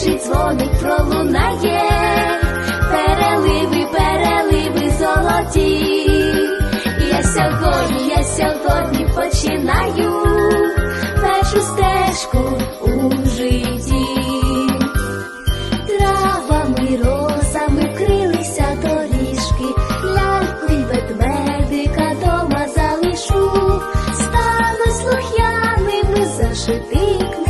перший дзвоник пролунає, переливи, переливи золоті. Я сьогодні, я сьогодні починаю першу стежку у житті. Травами, розами крилися доріжки, ляльку й ведмедика дома залишу, стали слух'яними зашити.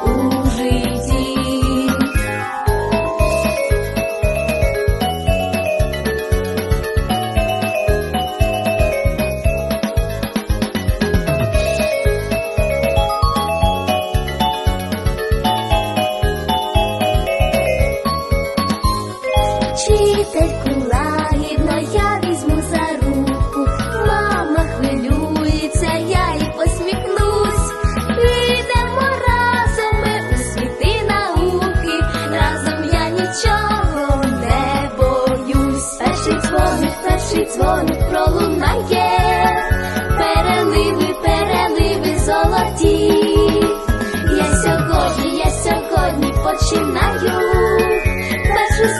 дзвоник пролунає, переливи, переливи золоті. Я сьогодні, я сьогодні починаю першу